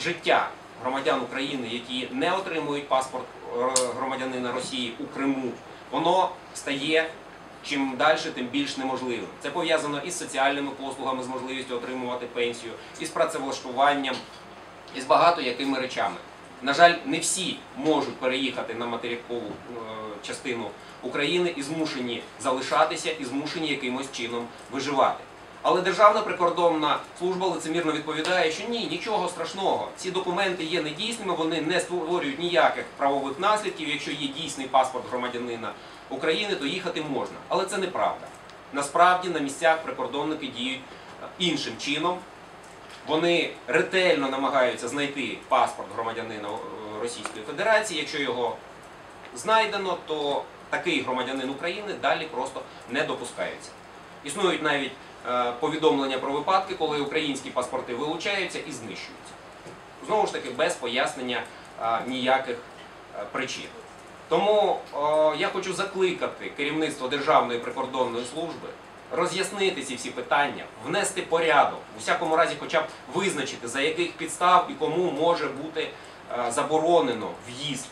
життя громадян України, які не отримують паспорт е, громадянина Росії у Криму, воно стає чим далі, тим більш неможливим. Це пов'язано із соціальними послугами, з можливістю отримувати пенсію, із працевлаштуванням, і з багато якими речами. На жаль, не всі можуть переїхати на материкову е, частину України і змушені залишатися, і змушені якимось чином виживати. Але Державна прикордонна служба лицемірно відповідає, що ні, нічого страшного. Ці документи є недійсними, вони не створюють ніяких правових наслідків. Якщо є дійсний паспорт громадянина України, то їхати можна. Але це неправда. Насправді на місцях прикордонники діють е, іншим чином. Вони ретельно намагаються знайти паспорт громадянина е, Російської Федерації. Якщо його знайдено, то такий громадянин України далі просто не допускається. Існують навіть повідомлення про випадки, коли українські паспорти вилучаються і знищуються. Знову ж таки, без пояснення е, ніяких е, причин. Тому е, я хочу закликати керівництво Державної прикордонної служби роз'яснити ці всі питання, внести порядок, у всякому разі, хоча б визначити, за яких підстав і кому може бути е, заборонено в'їзд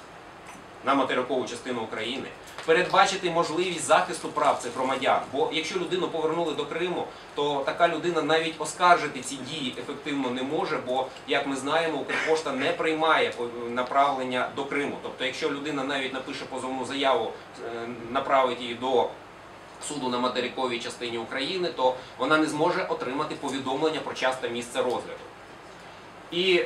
на материкову частину України, передбачити можливість захисту прав цих громадян. Бо якщо людину повернули до Криму, то така людина навіть оскаржити ці дії ефективно не може, бо, як ми знаємо, Укрпошта не приймає направлення до Криму. Тобто, якщо людина навіть напише позовну заяву, е, направить її до суду на материковій частині України, то вона не зможе отримати повідомлення про час та місце розгляду. І